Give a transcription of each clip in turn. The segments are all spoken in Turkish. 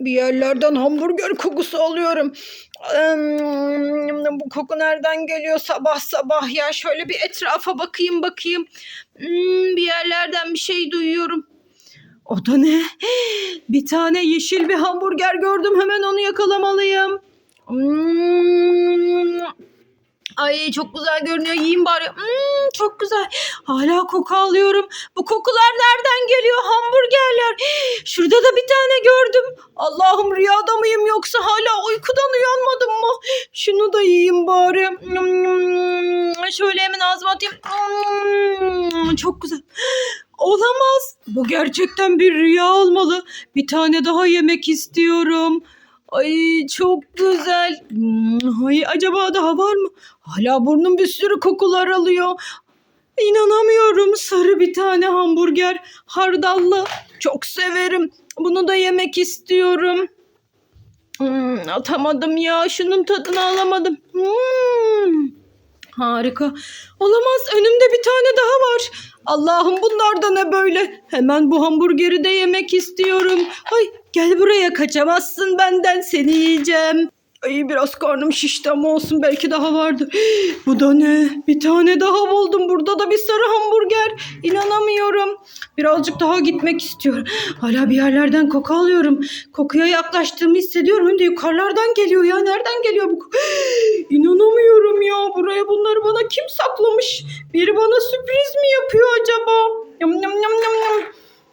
Bir yerlerden hamburger kokusu alıyorum. Hmm, Bu koku nereden geliyor sabah sabah ya? Şöyle bir etrafa bakayım bakayım. Hmm, Bir yerlerden bir şey duyuyorum. O da ne? Bir tane yeşil bir hamburger gördüm. Hemen onu yakalamalıyım. Ay çok güzel görünüyor. Yiyeyim bari. Hmm, çok güzel. Hala koku alıyorum. Bu kokular nereden geliyor? Hamburgerler. Şurada da bir tane gördüm. Allah'ım rüyada mıyım yoksa hala uykudan uyanmadım mı? Şunu da yiyeyim bari. Hmm, Şöyle hemen ağzıma atayım. Hmm, Çok güzel. Olamaz. Bu gerçekten bir rüya olmalı. Bir tane daha yemek istiyorum. Ay çok güzel. Ay acaba daha var mı? Hala burnum bir sürü kokular alıyor. İnanamıyorum. Sarı bir tane hamburger. Hardallı. Çok severim. Bunu da yemek istiyorum. Hmm, atamadım ya. Şunun tadını alamadım. Hmm. Harika. Olamaz. Önümde bir tane daha var. Allah'ım bunlar da ne böyle? Hemen bu hamburgeri de yemek istiyorum. Ay gel buraya kaçamazsın benden seni yiyeceğim. Ay biraz karnım şişti ama olsun belki daha vardı. Bu da ne? Bir tane daha buldum. Burada da bir sarı hamburger. İnanamıyorum. Birazcık daha gitmek istiyorum. Hala bir yerlerden koku alıyorum. Kokuya yaklaştığımı hissediyorum. Hem de yukarılardan geliyor ya. Nereden geliyor bu? İnanamıyorum ya. Buraya kim saklamış? Biri bana sürpriz mi yapıyor acaba? Yam yam yam yam yam.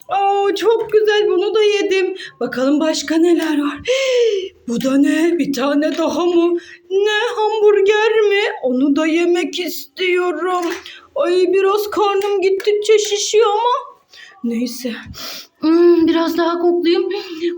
Aa, çok güzel bunu da yedim. Bakalım başka neler var. Bu da ne? Bir tane daha mı? Ne hamburger mi? Onu da yemek istiyorum. Ay biraz karnım gittikçe şişiyor ama. Neyse. Hmm, biraz daha koklayayım.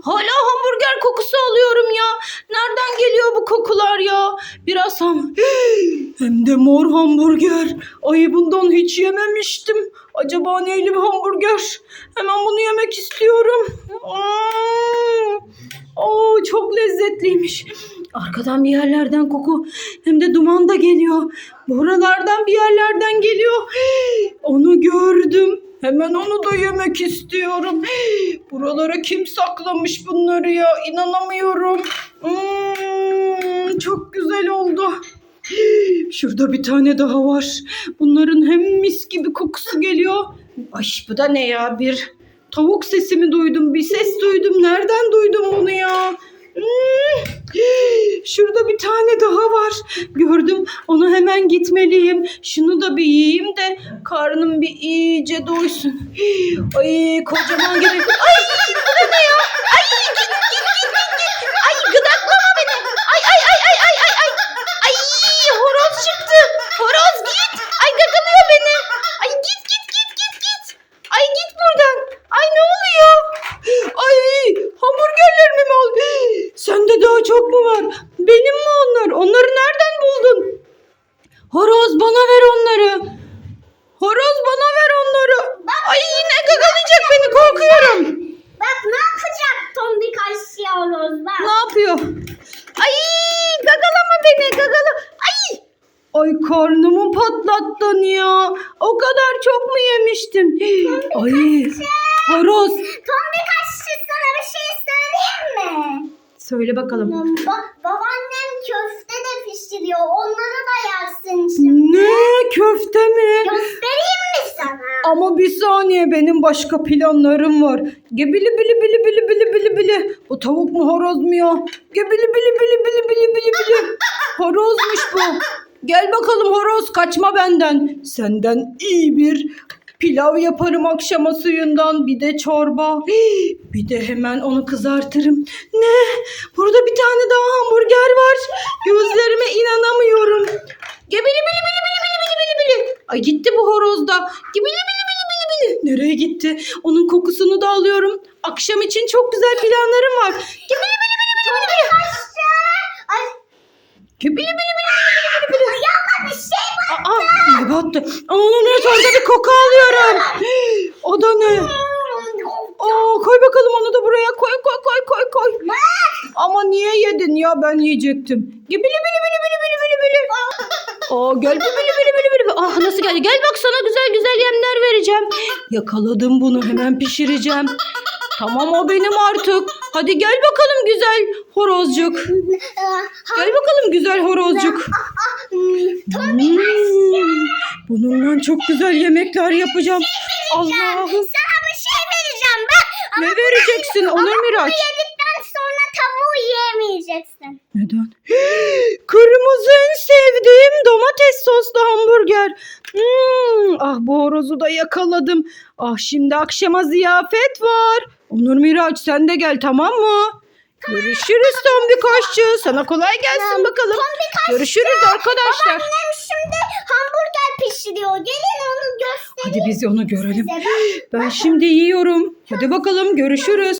Hala hamburger kokusu alıyorum ya. Nereden geliyor bu kokular ya? Biraz ham... Hem de mor hamburger. Ay bundan hiç yememiştim. Acaba neyli bir hamburger? Hemen bunu yemek istiyorum. Hmm. Oo, çok lezzetliymiş. Arkadan bir yerlerden koku hem de duman da geliyor. Buralardan bir yerlerden geliyor. Onu gördüm. Hemen onu da yemek istiyorum. Buralara kim saklamış bunları ya? İnanamıyorum. Hmm, çok güzel oldu. Şurada bir tane daha var. Bunların hem mis gibi kokusu geliyor. Ay bu da ne ya? Bir tavuk sesi mi duydum? Bir ses duydum. Nereden duydum bunu ya? Hmm. Şurada bir tane daha var. Gördüm. Onu hemen gitmeliyim. Şunu da bir yiyeyim de karnım bir iyice doysun. Ay kocaman gibi. Ay bu ne ya? Ay git git git git git. Ay gıdaklama beni. Ay ay ay ay ay ay ay. Ay horoz çıktı. Horoz git. Ay gagalıyor beni. Ay git git git git git. Ay git buradan. Ay ne oluyor? Ay hamburgerlerimi mi al? Sende daha çok mu var? Benim mi onlar? Onları nereden buldun? Horoz bana ver onları. Horoz bana ver onları. Ay yine gagalayacak beni korkuyorum. Bak ne yapacak tombik aşıyoruz bak. Ne yapıyor? Ay gagalama beni gagala. Ay. Ay karnımı patlattın ya. O kadar çok mu yemiştin? Ay horoz. Tombik aşçı sana bir şey söyleyeyim mi? Söyle bakalım. Bak babaannem köfte de pişiriyor. Onları da yersin şimdi. Ne köfte mi? Göstereyim mi sana? Ama bir saniye benim başka planlarım var. Gebili bili bili bili bili bili bili. Bu tavuk mu horoz mu ya? Gebili bili bili bili bili bili bili. Horozmuş bu. Gel bakalım horoz kaçma benden. Senden iyi bir pilav yaparım akşama suyundan. Bir de çorba. Hii, Bir de hemen onu kızartırım. Ne? Burada bir tane daha hamburger var. Gözlerime inanamıyorum. Gebili bili bili bili bili bili bili bili. Ay gitti bu horoz da. Gebili bili bili bili bili. Nereye gitti? Onun kokusunu da alıyorum. Akşam için çok güzel planlarım var. Gebili bili bili bili bili Gebili bili bili bili bili bili. yapma bir şey bak. Ne battı? Onun orada bir koku alıyorum. O da ne? Aa, koy bakalım onu da buraya koy koy koy koy koy. Ama niye yedin ya ben yiyecektim. Gebili bili bili bili bili bili bili. Aa, gel bili bili bili bili bili. Ah nasıl geldi? Gel bak sana güzel güzel yemler vereceğim. Yakaladım bunu hemen pişireceğim. Tamam o benim artık. Hadi gel bakalım güzel horozcuk. Gel bakalım güzel horozcuk. Hmm, bununla çok güzel yemekler yapacağım. Allah'ım Sana bir şey vereceğim bak. ne vereceksin Onur Miraç? Yedikten sonra tavuğu yiyemeyeceksin. Neden? Kırmızı en sevdiğim domates soslu hamburger. Hmm, ah bu horozu da yakaladım. Ah şimdi akşama ziyafet var. Onur Miraç sen de gel tamam mı? Görüşürüz Tombik Aşçı. Sana kolay gelsin bakalım. Görüşürüz arkadaşlar. Annem şimdi hamburger pişiriyor. Gelin onu göstereyim Hadi biz onu görelim. size. Ben şimdi yiyorum. Hadi bakalım görüşürüz.